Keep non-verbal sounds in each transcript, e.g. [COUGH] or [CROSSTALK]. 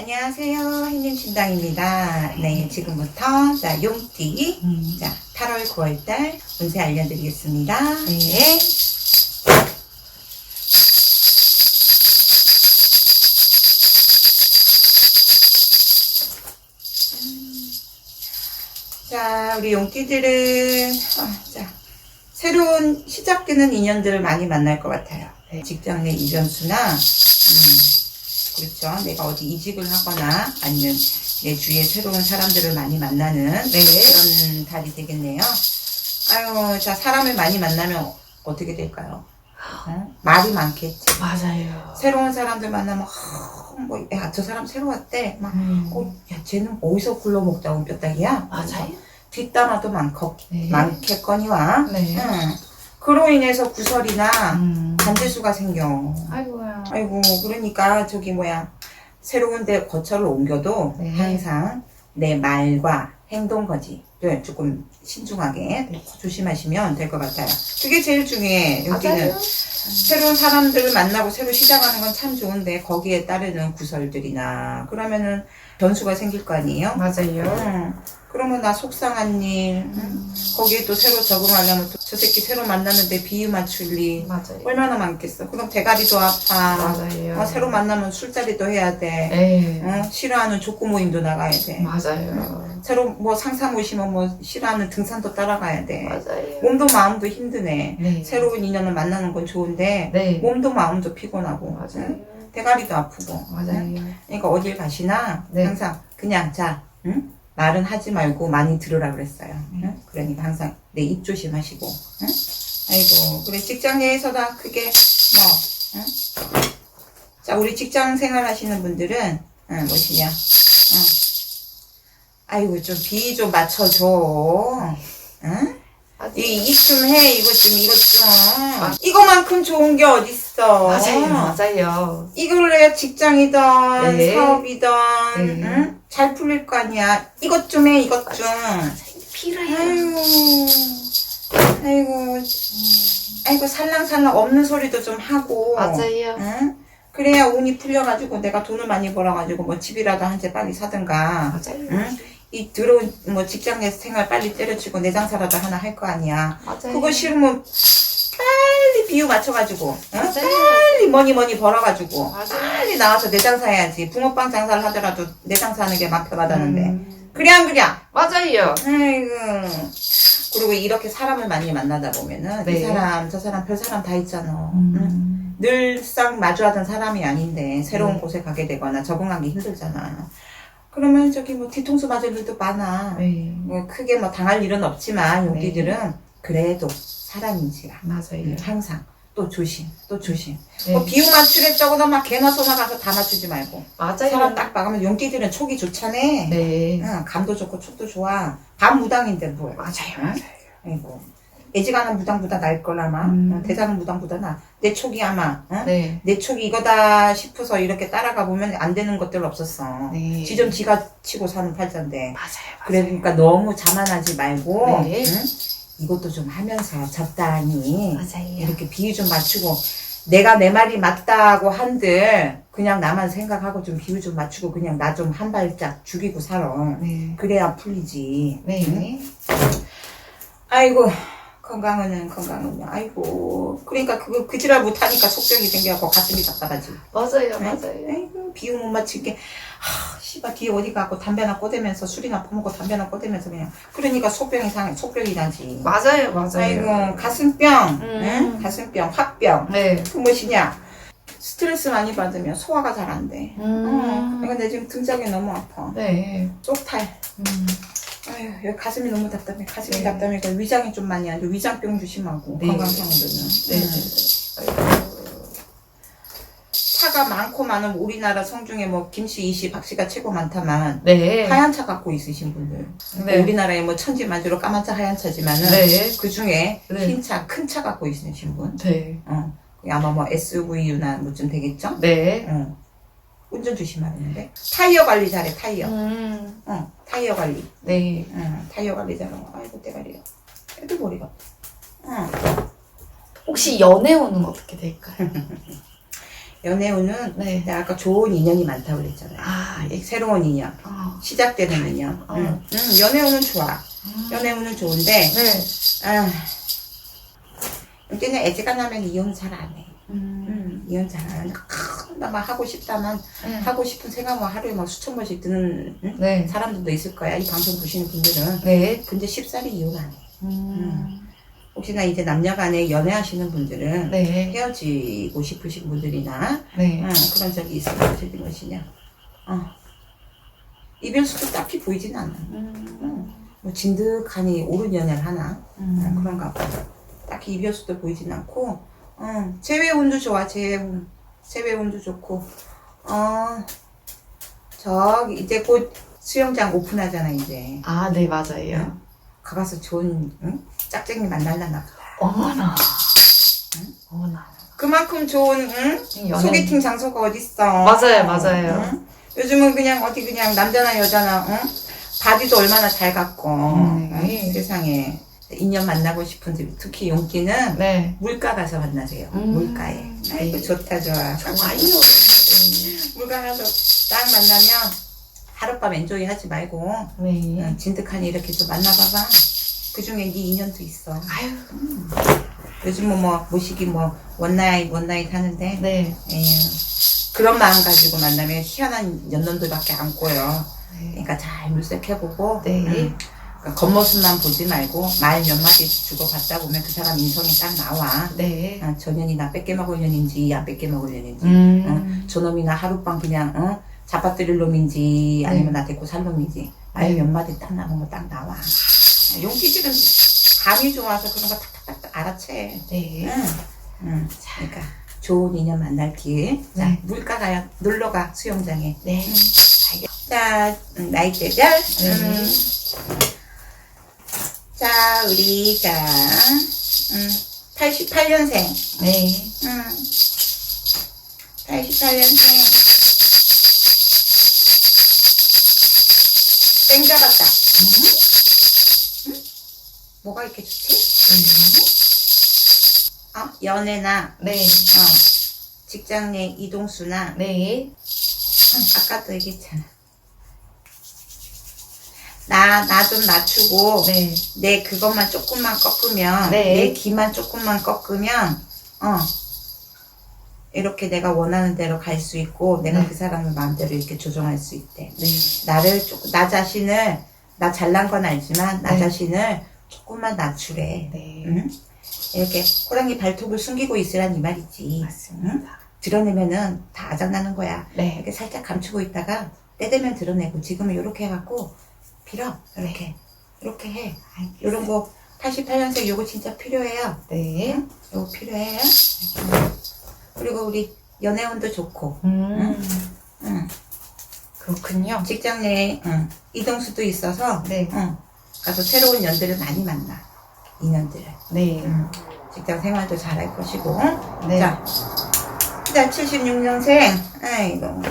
안녕하세요. 햇님 신당입니다. 네, 지금부터 자 용띠 음. 자 8월 9월달 운세 알려드리겠습니다. 네. 자 우리 용띠들은 아, 자 새로운 시작되는 인연들을 많이 만날 것 같아요. 네, 직장 내 이변수나 음, 그렇죠. 내가 어디 이직을 하거나 아니면 내 주위에 새로운 사람들을 많이 만나는 네. 그런 달이 되겠네요. 아유, 자, 사람을 많이 만나면 어떻게 될까요? 어? 말이 많겠지. 맞아요. 새로운 사람들 만나면, 아, 뭐, 야, 저 사람 새로 왔대. 막, 음. 어, 야, 쟤는 어디서 굴러먹다 온 뼈다귀야? 맞아요. 뒷담화도 많고, 네. 많겠거니와. 네. 응. 그로 인해서 구설이나 음. 반대수가 생겨. 아이고야. 아이고, 그러니까 저기 뭐야. 새로운 데 거처를 옮겨도 네. 항상 내 말과 행동 거지를 조금 신중하게 네. 조심하시면 될 것 같아요. 그게 제일 중요해. 여기는 맞아요. 새로운 사람들을 만나고 새로 시작하는 건 참 좋은데 거기에 따르는 구설들이나 그러면은 변수가 생길 거 아니에요? 맞아요. 응. 그러면 나 속상한 일, 응? 거기에 또 새로 적응하려면 또 저 새끼 새로 만났는데 비유 맞출 일 맞아요. 얼마나 많겠어. 그럼 대가리도 아파. 맞아요. 어, 새로 만나면 술자리도 해야 돼. 네. 어, 싫어하는 족구 모임도 나가야 돼. 맞아요. 새로 뭐 상사 모시면 뭐 싫어하는 등산도 따라가야 돼. 맞아요. 몸도 마음도 힘드네. 네. 새로운 인연을 만나는 건 좋은데 네. 몸도 마음도 피곤하고 맞아요. 응? 대가리도 아프고. 맞아요. 응? 그러니까 어딜 가시나 네. 항상 그냥 자 응? 말은 하지 말고 많이 들으라 그랬어요. 응? 그러니까 항상 내 입 조심하시고. 응? 아이고 그래 직장 내에서다 그게 뭐. 응? 자 우리 직장 생활 하시는 분들은 응, 무엇이냐. 응. 아이고 좀 비 좀 맞춰줘. 응? 이입좀 해 이거 좀 이거 좀 아. 이거만큼 좋은 게 어딨어 맞아요. 맞아요. 이걸 해 직장이든 네. 사업이든 네. 응? 잘 풀릴 거 아니야 이것 좀 해 이것 좀 필요해요. 아이고 아이고 아이고 살랑살랑 없는 소리도 좀 하고 맞아요. 응? 그래야 운이 풀려가지고 내가 돈을 많이 벌어가지고 뭐 집이라도 한 채 빨리 사든가 맞아요. 응? 이 들어온 뭐 직장 내 생활 빨리 때려치고 내 장사라도 하나 할 거 아니야 맞아요. 그거 싫으면 비유 맞춰가지고 응? 맞아요. 빨리 뭐니 뭐니 벌어가지고. 빨리 나와서 내 장사해야지 붕어빵 장사를 하더라도 내 장사하는 게 받았는데 음. 그래 안 그래? 맞아요. 아이고 그리고 이렇게 사람을 많이 만나다 보면은 이 네. 사람 저 사람 별 사람 다 있잖아 응? 음. 늘상 마주하던 사람이 아닌데 새로운 네. 곳에 가게 되거나 적응하기 힘들잖아 그러면 저기 뭐 뒤통수 맞을 일도 많아 네. 뭐 크게 뭐 당할 일은 없지만 용기들은 그래도 사람인지라 맞아요. 항상 또 조심 또 조심 네. 뭐 비유 맞추겠다고도 막 개나 소나 가서 다 맞추지 말고 맞아요. 사람 딱 봐가면 용기들은 촉이 좋잖아 네. 응, 감도 좋고 촉도 좋아 반 무당인데 뭘 맞아요. 응? 맞아요. 아이고 애지간한 무당보다 나을 걸 아마 음. 응, 대장은 무당보다 나 내 촉이 아마 응? 네. 내 촉이 이거다 싶어서 이렇게 따라가 보면 안 되는 것들 없었어 네. 지점 지가 치고 사는 팔자인데 맞아요. 그러니까 너무 자만하지 말고 네. 응? 이것도 좀 하면서 적당히 맞아요. 이렇게 비유 좀 맞추고 내가 내 말이 맞다고 한들 그냥 나만 생각하고 좀 비유 좀 맞추고 그냥 나 좀 한 발짝 죽이고 살아 네. 그래야 풀리지 네. 응? 아이고 건강은 건강은요 아이고 그러니까 그거 그 지랄 못하니까 속병이 생겨갖고 가슴이 답답하지 맞아요. 네? 맞아요. 아이고 비유 못 맞추게 하 씨발 뒤에 어디 가고 담배나 꺼대면서 술이나 퍼먹고 담배나 꺼대면서 그냥 그러니까 속병이 상해 속병이 나지 맞아요. 맞아요. 아이고 가슴병 음. 응? 가슴병 화병 네. 그 무엇이냐 스트레스 많이 받으면 소화가 잘 안 돼 음. 이거 내 지금 등짝이 너무 아파 네. 쪽탈 음. 아유 여기 가슴이 너무 답답해 가슴이 네. 답답해 그 위장이 좀 많이 안돼 위장병 조심하고 네. 건강상으로는 네. 응. 아이고. 차가 많고 많은 우리나라 성 중에 뭐 김씨, 이씨, 박씨가 최고 많다만 네. 하얀 차 갖고 있으신 분들 네. 우리나라에 뭐 천지만주로 까만 차 하얀 차지만은 네. 그 중에 네. 흰 차, 큰 차 갖고 있으신 분 네. 어. 아마 뭐 SUV나 뭐쯤 되겠죠? 네. 어. 운전 조심하는데 타이어 관리 잘해 타이어 음. 어, 타이어 관리 네. 어, 타이어 관리 잘하고 아이고 대가리야 애들 머리가 어. 혹시 연애운은 어떻게 될까요? [LAUGHS] 연애운은 네. 내가 아까 좋은 인연이 많다고 그랬잖아요 아, 아, 예. 새로운 인연. 아, 시작되는 인연. 어. 응. 응, 연애운은 좋아. 연애운은 좋은데, 네. 아, 여기는 애지간하면 이혼 잘 안 해. 음. 응, 안 해. 나막 하고 싶다만, 네. 하고 싶은 생각 뭐 하루에 막 수천 번씩 드는 응? 네. 사람들도 있을 거야. 이 방송 보시는 분들은. 네. 근데 쉽사리 이혼 안 해. 음. 혹시나 이제 남녀 간에 연애하시는 분들은 네. 헤어지고 싶으신 분들이나 네. 응, 그런 적이 있으신 것이냐. 어. 이별수도 딱히 보이진 않아. 음. 뭐 진득하니 옳은 연애를 하나 음. 응, 그런가 봐. 딱히 이별수도 보이진 않고 응, 재회운도 좋아 재회운 재회운도 좋고 어 저기 이제 곧 수영장 오픈하잖아 이제 아, 네, 맞아요. 가가서 좋은 응? 짝쟁이 만날라나 보다. 어머나. 어머나. 그만큼 좋은 응? 연애- 소개팅 장소가 어딨어 맞아요, 맞아요. 응? 요즘은 그냥 어디 그냥 남자나 여자나 응? 바디도 얼마나 잘 갖고 음, 응? 네. 세상에 인연 만나고 싶은 집 특히 용기는 네. 물가 가서 만나세요 음. 물가에 아이고 네. 좋다 좋아 좋아요. [LAUGHS] 물가 가서 딱 만나면 하룻밤 엔조이 하지 말고 네. 응, 진득하니 이렇게 좀 만나봐봐 그 중에 네 인연도 있어 아유. 요즘은 뭐 모시기 뭐 원나잇 원나잇 하는데 네. 에휴, 그런 마음 가지고 만나면 희한한 연놈들밖에 안 꼬여. 네. 그러니까 잘 물색해보고 네. 응? 그러니까 겉모습만 보지 말고 말 몇 마디 주고받다 보면 그 사람 인성이 딱 나와. 네. 아, 저 년이 나 뺏게 먹을 년인지 안 뺏게 먹을 년인지 음. 응? 저놈이 나 하룻밤 그냥 어? 잡아뜨릴 놈인지 아니면 나 데리고 살 놈인지 말 네. 몇 마디 딱 나오면 딱 나와. 아, 용기질은 감이 좋아서 그런 거 탁탁탁 알아채. 네. 응. 응. 그러니까 좋은 인연 만날 기회. 자, 네. 물가 가야 놀러 가 수영장에. 네. 자, 음, 나이대별. 네. 음. 자, 우리 자, 음, 88년생. 네. 음, 88년생. 땡 잡았다. 음? 음? 뭐가 이렇게 좋지? 어, 연애나 네. 어, 직장 내 이동수나 네. 응, 아까도 얘기했잖아. 나, 나 좀 낮추고, 네. 내 그것만 조금만 꺾으면, 네. 내 기만 조금만 꺾으면, 어, 이렇게 내가 원하는 대로 갈 수 있고, 내가 네. 그 사람을 마음대로 이렇게 조정할 수 있대. 네. 나를 조금, 나 자신을, 나 잘난 건 알지만, 나 네. 자신을 조금만 낮추래. 네. 응? 이렇게 호랑이 발톱을 숨기고 있으란 이 말이지. 응? 맞습니다. 드러내면은 다 아작나는 거야. 네. 이렇게 살짝 감추고 있다가 때 되면 드러내고 지금은 이렇게 해갖고 빌어 이렇게 이렇게 해 이런 거 88년생 요거 진짜 필요해요 네. 요거 필요해 그리고 우리 연애운도 좋고 음. 응. 그렇군요. 직장 내에 응. 이동수도 있어서 네. 응. 가서 새로운 연들을 많이 만나 인연들을 네. 응. 직장 생활도 잘 할 것이고 네. 자, 자 76년생 아이고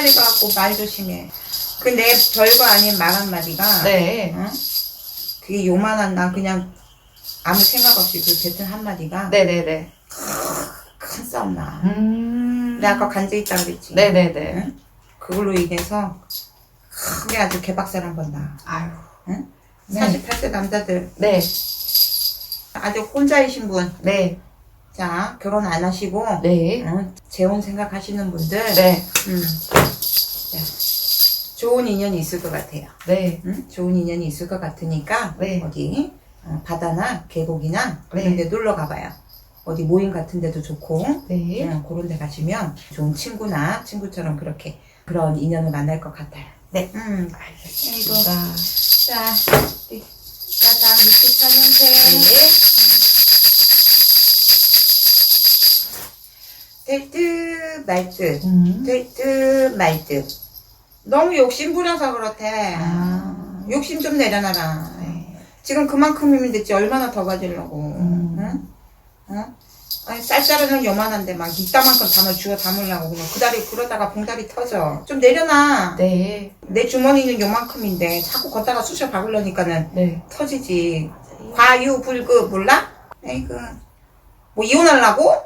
가고 말 조심해 근데 별거 아닌 말 한마디가 네. 응? 그게 요만한 난 그냥 아무 생각 없이 그 뱉은 한마디가 네네네. 큰 싸움 나 음. 내가 아까 간제 있다 그랬지 네네네. 응? 그걸로 인해서 크게 아주 개박살 한 번 나. 아유. 응? 네. 48세 남자들 네. 아직 혼자이신 분, 네. 자 결혼 안 하시고 네. 응? 재혼 생각하시는 분들, 네. 음, 자, 좋은 인연이 있을 것 같아요. 네. 응? 좋은 인연이 있을 것 같으니까 네. 어디 어, 바다나 계곡이나 네. 그런 데 놀러 가봐요. 어디 모임 같은 데도 좋고 네. 응, 그런 데 가시면 좋은 친구나 친구처럼 그렇게 그런 인연을 만날 것 같아요. 네. 음. 알겠습니다. 자, 우리 자, 다음 64년생. 될 말 듯. 음. 될 듯, 말 듯. 너무 욕심 부려서 그렇대. 아. 욕심 좀 내려놔라. 네. 지금 그만큼이면 됐지. 얼마나 더 가지려고. 음. 응? 응? 아니, 쌀자루는 요만한데 막 이따만큼 담을 주워 담으려고 그냥 그 다리 그러다가 봉다리 터져. 좀 내려놔. 네. 내 주머니는 요만큼인데 자꾸 걷다가 쑤셔 박으려니까는 네. 터지지. 과유불급 몰라? 아이고 뭐 이혼하려고?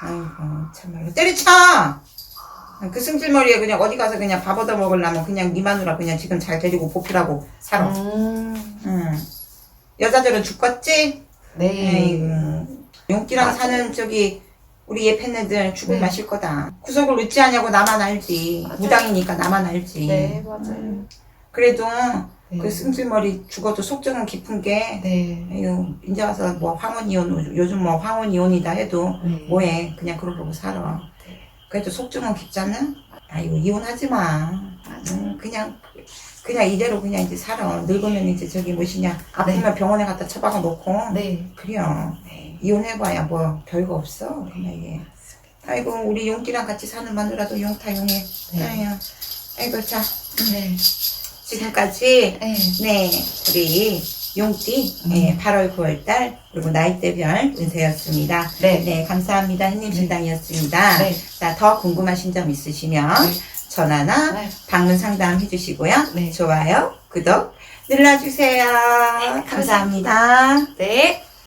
아이고 참말로 때려쳐 그 승질머리에 그냥 어디 가서 그냥 밥 얻어 먹으려면 그냥 니 마누라 그냥 지금 잘 데리고 보필하고 살아 음. 응. 여자들은 죽겠지? 네. 아이고 용기랑 맞아. 사는 저기 우리 예팬네들 죽을 네. 마실 거다 구석을 웃지 않냐고 나만 알지 맞아요. 무당이니까 나만 알지 네, 맞아요. 그래도 네. 그 승질머리 죽어도 속정은 깊은 게 네. 아유 이제 와서 뭐 황혼이혼 요즘 뭐 황혼이혼이다 해도 네. 뭐해? 그냥 그러고 살아. 그래도 속정은 깊잖아? 아이고 이혼하지 마. 음, 그냥 그냥 이대로 그냥 이제 살아. 늙으면 이제 저기 뭐시냐. 아프면 병원에 갖다 처박아 놓고. 네. 그래요. 이혼해봐야 뭐 별거 없어. 그냥 이게 아이고 우리 용기랑 같이 사는 마누라도 용타용해. 네. 아유 아이고 자. 네. 지금까지 네. 네, 우리 용띠 음. 네, 8월 9월달 그리고 나이대별 운세였습니다. 네. 네, 감사합니다. 햇님 신당이었습니다. 네. 자, 더 궁금하신 점 있으시면 네. 전화나 네. 방문 상담 해주시고요. 네. 좋아요, 구독 눌러주세요. 감사합니다. 네.